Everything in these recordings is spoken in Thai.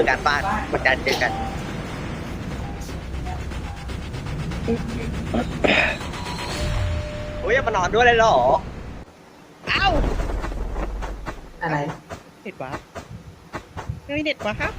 คือการบ้านวันจันทร์เจอกันโอ้ยยังมานอนด้วยเลยเหรอ เอ้าอะไรเน็ตวะเฮ้ยเน็ตวะครับ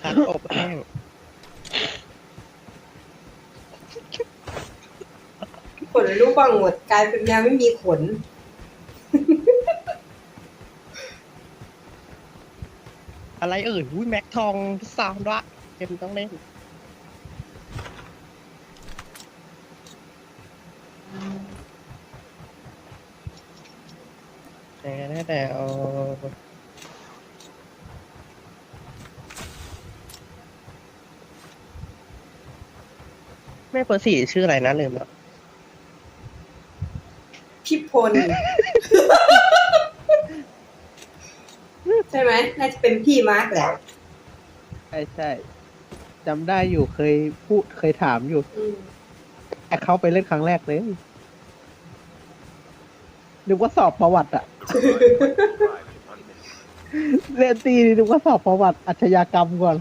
สัตว์อบแห้งขนลูกบังหมดกลายเป็นแมวไม่มีขน อะไรเอ่ยอุ้ยแม็กทองสามละเกมต้องเล่นแต่แต่แต่เอาแม่เปอร์สี่ชื่ออะไรนะลืมแล้วพี่พล ใช่ไหมน่าจะ เป็นพี่มาร์กแหละใช่ใช่จำได้อยู่เคยพูดเคยถามอยู่ อืมแต่เขาไปเล่นครั้งแรกเลยนึกว่าสอบประวัติอะเรียนตีนี่นึกว่าสอบประวัติอาชญากรรมก่อน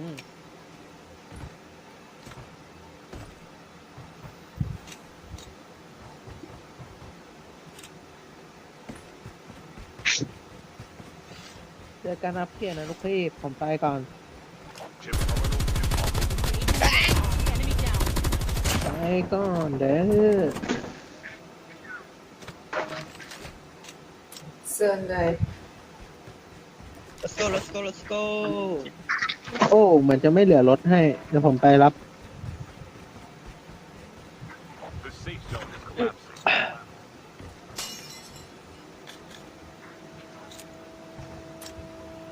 เจอกันอัพเกียร์นะลูกพี่ผมไปก่อนไปก่อนเด้อเซิร์นเลย let's go let's go let's go โอ้เหมือนจะไม่เหลือรถให้ เดี๋ยวผมไปรับ The safe zone is collapsing.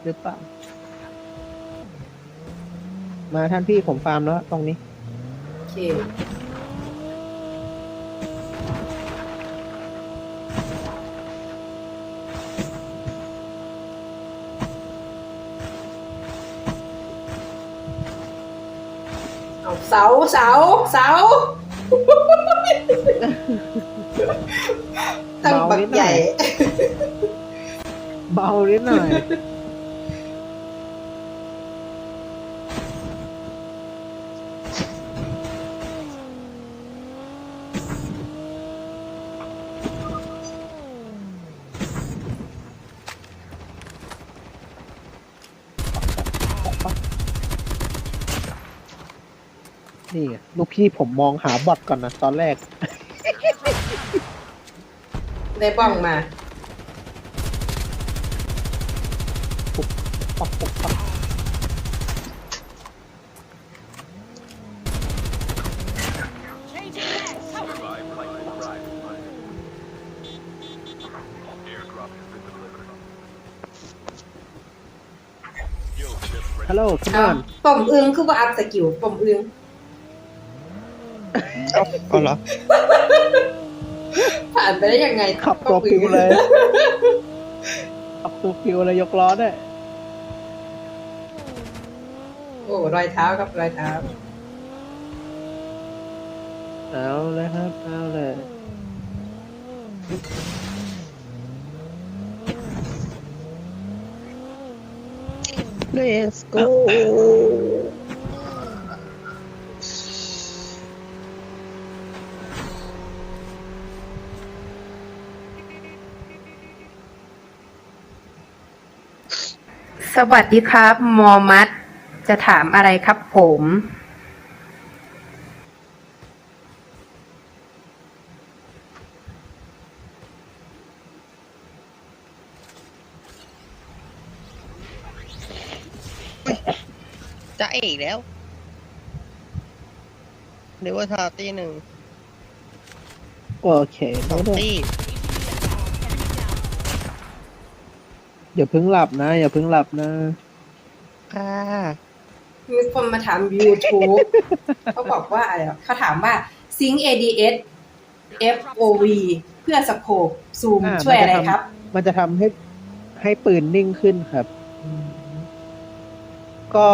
หรือเปล่า มาท่านพี่ผมฟาร์มแล้วตรงนี้ โอเค เอาเสาเสาเสา ตั้งบักใหญ่ เบานิดหน่อย นี่ไงลูก พี่ผมมองหาบอทก่อนนะตอนแรก ได้บ้องมา ปักปักปัก Survive like the ride. Aircraft has been delivered. Skill chip ready. ฮัลโหลขึ้นเอาก่อนป่อมอึงคือว่าอัพสกิลป่อมอึง เอาเอาเหรอผ่านไปได้ยังไงขับตัวฟิวเลย ขับตัวฟิวเลยยกล้อได้วยโอ้รอยเท้าครับรอยเท้าเอาเลยครับเอาเลย let's go ส วัสดีครับ มอมัด จะถามอะไรครับผม จะเอกแล้วเดี๋ยวว่าทาตีหนึ่งโอเคสองตี อย่าเพิ่งหลับนะ อย่าเพิ่งหลับนะค่ะมีคนมาถาม YouTube เขาบอกว่าอะไรอะเขาถามว่า Sync ADS FOV เพื่อสโคปซูมอ่าช่วยอะไรมันจะทำครับ มันจะทำให้ให้ปืนนิ่งขึ้นครับ ก็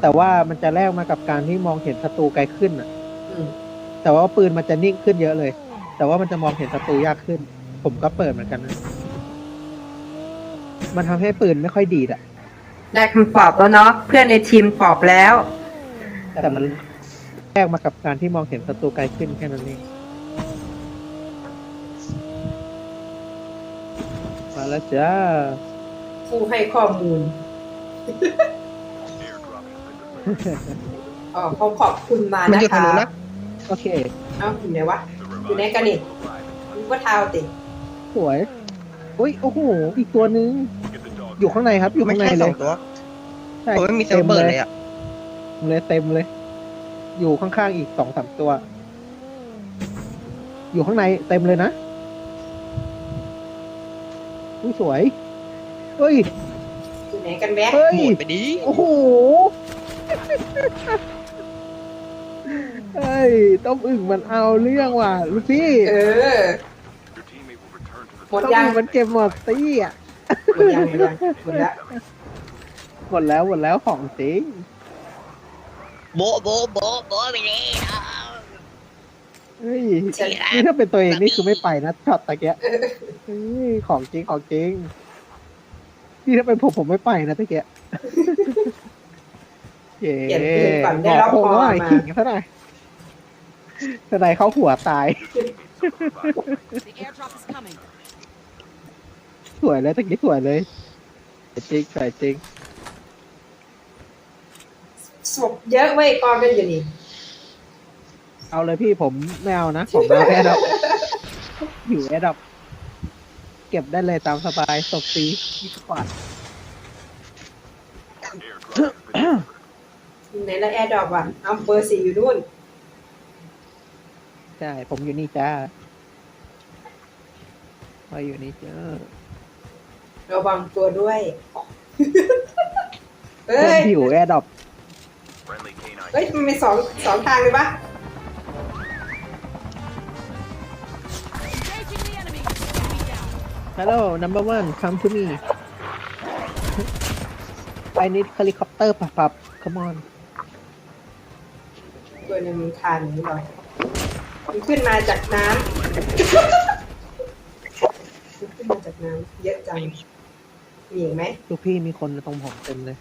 แต่ว่ามันจะแลกมากับการที่มองเห็นศัตรูไกลขึ้นอะอืมแต่ว่าปืนมันจะนิ่งขึ้นเยอะเลย แต่ว่ามันจะมองเห็นศัตรูยากขึ้น ผมก็เปิดเหมือนกันนะ มันทำให้ปืนไม่ค่อยดีดอะได้คำตอบแล้วเนาะเพื่อนในทีมตอบแล้ว แต่มันแลกมากับการที่มองเห็นศัตรูไกลขึ้นแค่นั้นเองมาแล้วจ้าผู้ให้ข้อมูล Airdrop has been delivered. อ๋อเขาขอบคุณมามันนะอยู่ทางคะนู้นนะโอเค เอ้าอยู่ไหนวะ The อยู่ไหน revived กันนี่ flight will arrive. รู้ว่าเท้าติ สวย อุ้ยโอ้โหอีกตัวนึง Get the dog. อยู่ข้างในครับ อยู่ไม่ข้างในใช่เลสอยงตัวใช่ผมไม่มีเซลเบิร์ดเลยอะเต็มเลยเต็มเลย อยู่ข้างๆอีกสองสามตัว อยู่ข้างในเต็มเลยนะอุ้ยสวยเฮ้ยอยู่ไหนกันแบ๊กเฮ้ย หมดไปดิโอ้โห เฮ้ย ต้มอึ่งมันเอาเรื่องว่ะลูกพี่ เออ Your teammate will return to the หมดต้มยังอึ่งมันเก็บหมดตี้อะหมดยังหมดยังหมดแล้วหมดแล้วหมดแล้วของจริงโบะโบะโบะโบะไปเลยเฮ้ยนี่ถ้าเป็นตัวเองนี่คือไม่ไปนะช็อตตะเกียะเฮ้ยของจริงของจริงนี่ถ้าเป็นผมผมไม่ไปนะตะเกียะเย้เปลี่ยนปืนก่อนได้บแล้อวกโค้งพอหน่อยมาขิงซะหน่อยทนายเขาหัวตาย The airdrop is coming. สวยเลยตะกี้สวยเลยจริงสวยจริงศพเยอะเว้ยกองกันอยู่นี่เอาเลยพี่ผมไม่เอานะ ผมเอาแค่ดับอยู่แอดับเก็บได้เลยตามสบายศพตียี่สิบบาท airdrop. has been delivered. อยู่ไหนละแอร์ดรอปอะเอาเบอร์สี่อยู่นู่น ใช่ ผมอยู่นี่จ้ามาอยู่นี่จ้า ระวังตัวด้วยเอ้เพื่อนยที่อยู่แอร์ดรอป Friendly canine. เฮ้ย มันมีสองสองทางเลยปะ Engaging the enemy. Enemy down. Hello number one come to me I need helicopter ปับปับ come on ตัวหนึงมันคานอย่างนี้หรอมันขึ้นมาจากน้ำมันขึ้นมาจากน้ำเยอะจัง มีอีกไหม ลูกพี่มีคนตรงผมเต็มเลย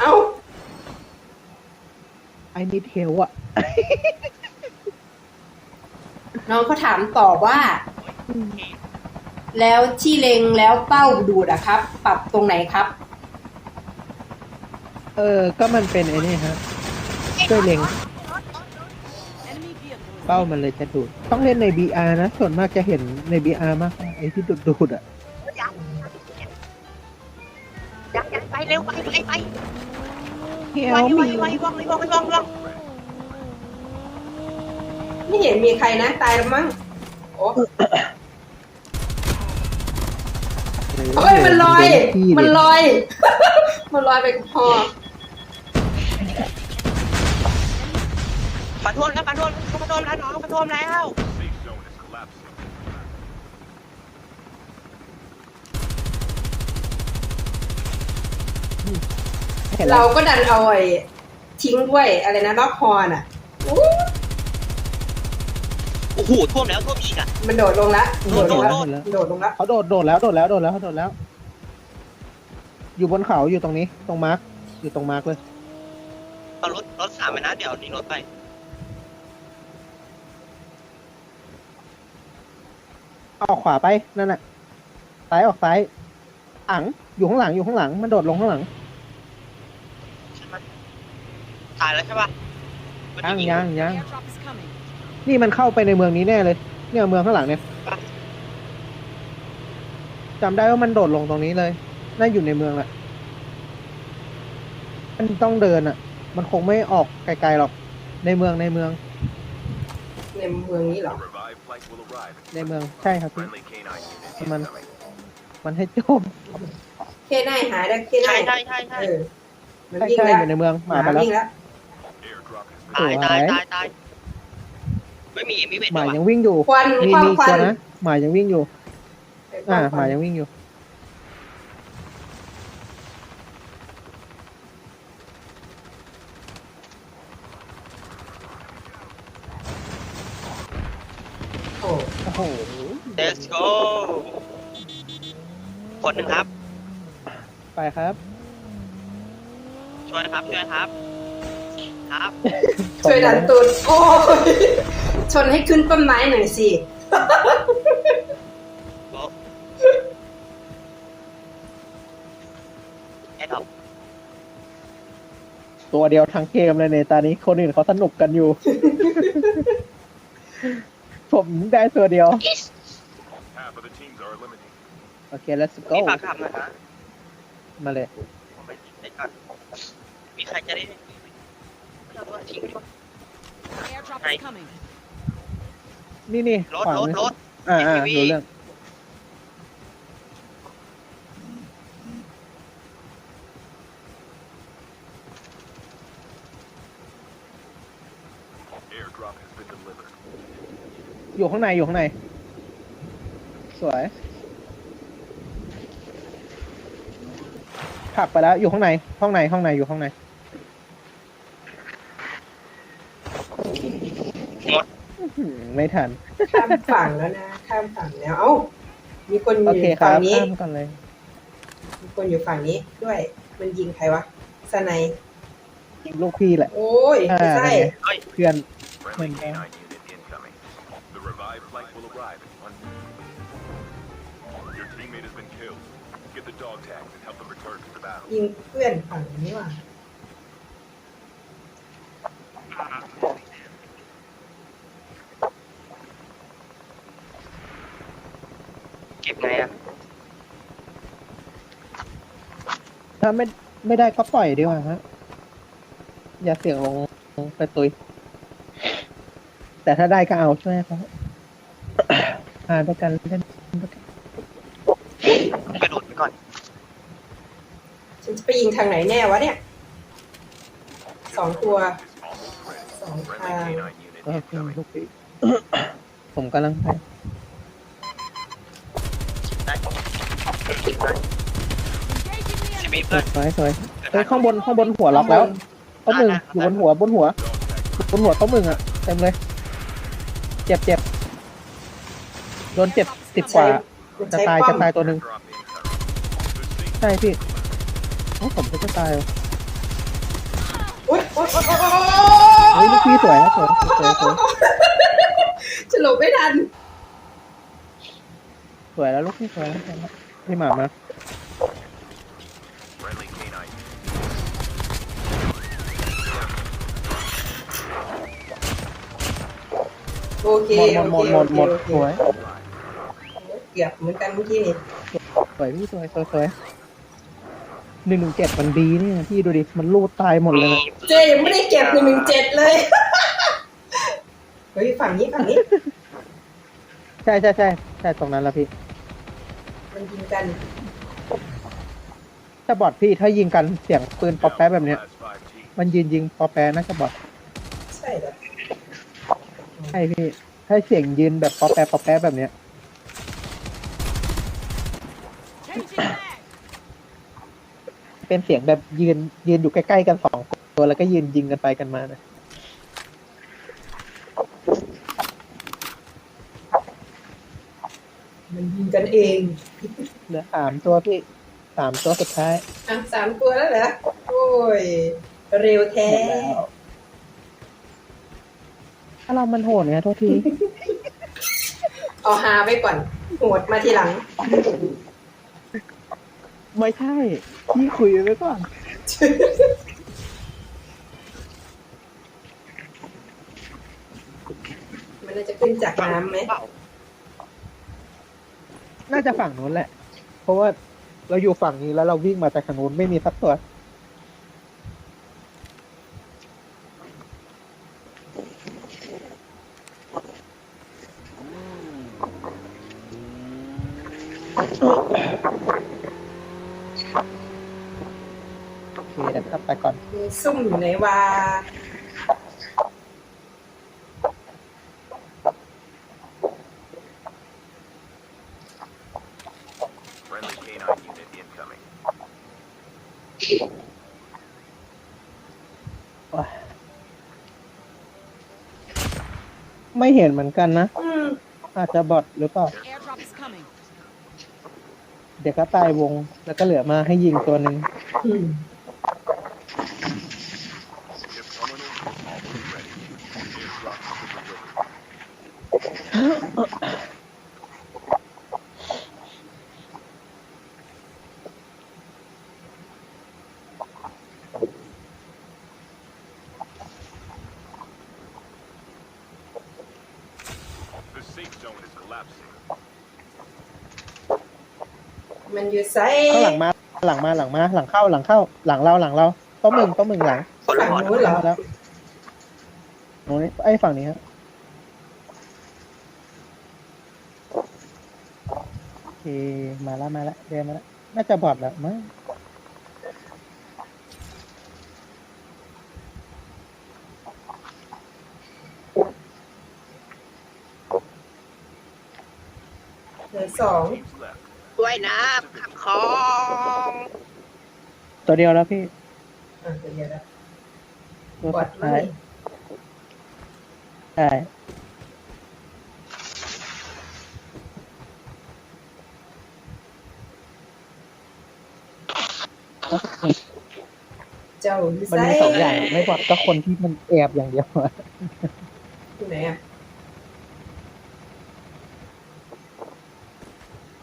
เอ้า I need help อะน้องเขาถามต่อว่า แล้วที่เล็งแล้วเป้าดูดอะครับ ปรับตรงไหนครับ เออ ก็มันเป็นไอ้นี่ฮะช่วยเล็ง Enemy vehicle is เป้ามันเลยจะดูด ต้องเล่นใน BR นะ ส่วนมากจะเห็นใน BR มากกว่าไอ้ที่ดูดดูดๆอะ เร็วไปไปไปเฮียไวไวมีไวว่องไวว่องไวว่องว่องไม่เห็นมีใครนะ ตายแล้วมั้งโอ้เฮ้ยมันลอย มันลอย มันลอยไปกับพอปัดโทนครับปัดโทนเขาปัดโทนแล้วน้องปัดโทนแล้ว Safe zone is collapsing. เห็นแล้เราวก็ดันเอาไอ้ทิ้งด้วยอะไรนะล็อกคอน่ะอู้โอ้โหท่วมแล้วท่วมอีกอะ มันโดดลงละโดดลงละโดดโดดโดดลงละเขาโดดโดดแล้วโดดแล้วโดดแล้วเขาโดดแล้ว อยู่บนเขาอยู่ตรงนี้ ตรงมาร์คอยู่ตรงมาร์คเลยเอารถรถสามไปนะ เดี๋ยวหนีรถไปออกขวาไปนั่นแหละซ้ายออกซ้ายอังอยู่ข้างหลังอยู่ข้างหลัง มันโดดลงข้างหลัง ใช่ไหม ตายแล้วใช่ปะมันยังมียังยัง airdrop is coming. นี่มันเข้าไปในเมืองนี้แน่เลย เนี่ยเมืองข้างหลังเนี่ยจำได้ว่ามันโดดลงตรงนี้เลย น่าอยู่ในเมืองแหละ มันต้องเดินอะ มันคงไม่ออกไกลๆหรอก ในเมืองในเมืองในเมืองนี้เหร The อ revived flight will arrive. ในเมืองใช่ครับพี่ Friendly canine unit Come on. incoming. มันให้จมเคไนหายได้เคไนใช่ใช่ใช่ใช่เออมันใช่วิ่งใช่แล้วอยู่ในเมืองหมามาไปแล้ว วิ่งแล้ว Airdrop has been ตายสวยตายตายตายไม่มีมีเบ็ดหมาด้วยยัวะงวิ่งอยู่ควันมีควันมีอีกควัตัวนนะหมายังวิ่งอยู่ อ่าหคมาวันยังวิ่งอยู่ โอ้โอ้โหเดสโกคนหนึ่งครับ ไปครับ ช่วยครับช่วยครับ ครับ ช่วยดันตูดโอ้ยชนให้ขึ้นต้นไม้หน่อยสิโอ้ไอ้ดอกตัวเดียวทั้งเกมเลยในตอนนี้คนอื่นเขาสนุกกันอยู่ ผมได้ตัวเดียว half of the teams are eliminated. โอเค let's go มีปากคำนะฮะมาเลยผมไปเด็ดก่อนมีใครจะได้ airdrop Right. is coming. นี่นี่รถขวารถมือรถ อ่าอ่า FPV รู้เรื่อง Airdrop has been delivered. อยู่ข้างในอยู่ข้างใน สวยผลักไปแล้วอยู่ข้างในห้องในห้องในอยู่ข้างใน มดอื้อหือไม่ทัน ข้ามฝั่งแล้วนะ ข้ามฝั่งแล้ว เอ้า มีคนอโอยู่เคคฝั่รังบนี้ ข้ามกันเลย มีคนอยู่ฝั่งนี้ด้วย มันยิงใครวะสไนยยิงลูกพี่แหละ โอ้ยไม่ใช่ อ่าเฮ้ยเพื่อน Friendly Mình canine unit incoming. The revived flight will arrive in one minute. Your teammate has been killed. Get the dog tags and help them return to the battle. ยิงเพื่อนฝั่งนี้ว่ะ เก็บไงอะถ้าไม่ไม่ได้ก็ปล่อยดีกว่าฮะอย่าเสี่ยงลงไปตุย แต่ถ้าได้ก็เอาช่วยเขาอ่าด้วยกันเล่นด้วยกันกระโดดไปก่อน ฉันจะไปยิงทางไหนแน่วะเนี่ยสองตัว Is almost ready. สอง Friendly ทาง canine unit ก็คือ incoming. ลูกพี่ผมกำลังไป จะ enemy. มีเพื่อนสวยสวยเฮ้ยข้างบนข้างบนหัวล็อกแล้วต้มหนึ่งอยู่บนหัวบนหัว Dog tags บนหัวต้มหนึ่งอะเต็มเลย เจ็บเจ็บโดนเจ็บสิบกว่ามันจะใช้ตายป้อจะมตายตัวหนึ่ง drop incoming. The safe ใช่พี่โอ้ผมก็จะตายว่ะอุ๊ยโอ๊ยโอ๊ยโอ๊ยโอ๊ยเฮ้ยลูกพี่สวยนะสวยสวยสวยจะหลบไม่ทันสวยแล้วลูกพี่สวยแล้วสวยแล้ว พี่หมามา friendly canine. โอเคหมดหมดหมดหมดหมดโอเคสวยเกือบเหมือนกันเมื่อกี้นี่สวยพี่สวยสวยสวยหนึ่งหนึ่งเจ็ดมันดีเนี่ยพี่ดูดิมันรูดตายหมดเลยนะเจยังไม่ได้เก็บหนึ่งหนึ่งเจ็ดเลยเฮ้ยฝั่งนี้ฝั่งนี้ ใช่ใช่ใช่ใช่ตรงนั้นแล้วพี่ มันยิงกันถ้าบอดพี่ถ้ายิงกันเสียงปืนปอแป๊ะแบบเนี้ย Last five teams. มันยืนยิงปอแป๊ะน่าจะบอดใช่เหรอใช่พี่ ถ้าเสียงยืนแบบปอแป๊ะปอแป๊ะแบบเนี้ย Changing mag. เป็นเสียงแบบยืนยืนอยู่ใกล้ๆกันสองตัวแล้วก็ยืนยิงกันไปกันมานะ มันยิงกันเองเหลือสามตัวพี่สามตัวสุดท้ายอะสามตัวแล้วเหรอโอ้ย เร็วแท้ หมดแล้วถ้าเรามันโหดเนี่ยโทษที เอาฮาไว้ก่อนโหดมาทีหลัง ไม่ใช่ พี่คุยไว้ก่อนมันน่าจะขึ้นจากน้ำไหม เปล่า น่าจะฝั่งนู้นแหละ เพราะว่าเราอยู่ฝั่งนี้แล้วเราวิ่งมาจากทางนู้นไม่มีสักตัว โอเคแต่ครับไปก่อน ซุ่มอยู่ในวา Friendly canine unit incoming. ไม่เห็นเหมือนกันนะ อืมอาจจะบอทหรือเปล่า Airdrop is coming. เดี๋ยวก็ตายวง แล้วก็เหลือมาให้ยิงตัวหนึ่งอืม Ship terminal is almost ready. Airdrop has been delivered. The safe zone is collapsing. มัน อยู่ไซข้างหลังมาหลังมาหลังมาหลังเข้าหลังเข้า หลังเราหลังเราต้มมึงต้มมึงหลังคนละฝั่งหมดนู้นเหรอมาแล้วตรงนี้ไอ้ฝั่งนี้ฮะโอเคมาแล้วมาแล้วเดินมาแล้วน่าจะบอดแล้วมั้งเหลือสอง Teams left. ด้วยน้ำขับคลองตัวเดียวแล้วพี่อะเดี๋ยวนะตัวบอสุดดมั้ท้ายยใช่เจ้าอยู่มันไซมีสองอย่างไม่บอดก็คนที่มันแอบอย่างเดียวอะที่ไหนอะ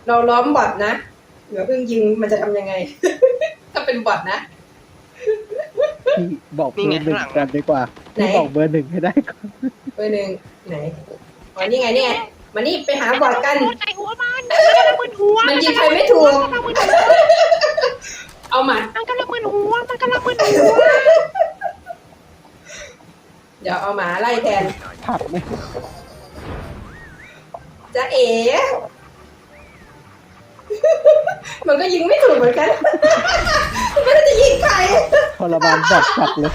เราล้อมบอดนะเดี๋ยวเพิ่งยิงมันจะทำยังไง ถ้าเป็นบอดนะพี่บอกเบอร์หนึ่งกันดีกว่าไหนพี่บอกเบอร์หนึ่งให้ได้ก่อนเบอร์หนึ่งไหนอ๋อนี่ไงนี่ไงมานี่ไปหาบอดกันใส่หัวมันมันกำลังมึนหัวมันยิงใครไม่ถูกมันกำลังมึนหัวเอาหมัดมันกำลังมึนหัวมันกำลังมึนหัวเดี๋ยวเอาหมาไล่แทนผักไหมจะเอ๋ มันก็ยิงไม่ถูกเหมือนกันไม่รู้จะยิงใคร ทรมานบอกจัดเลย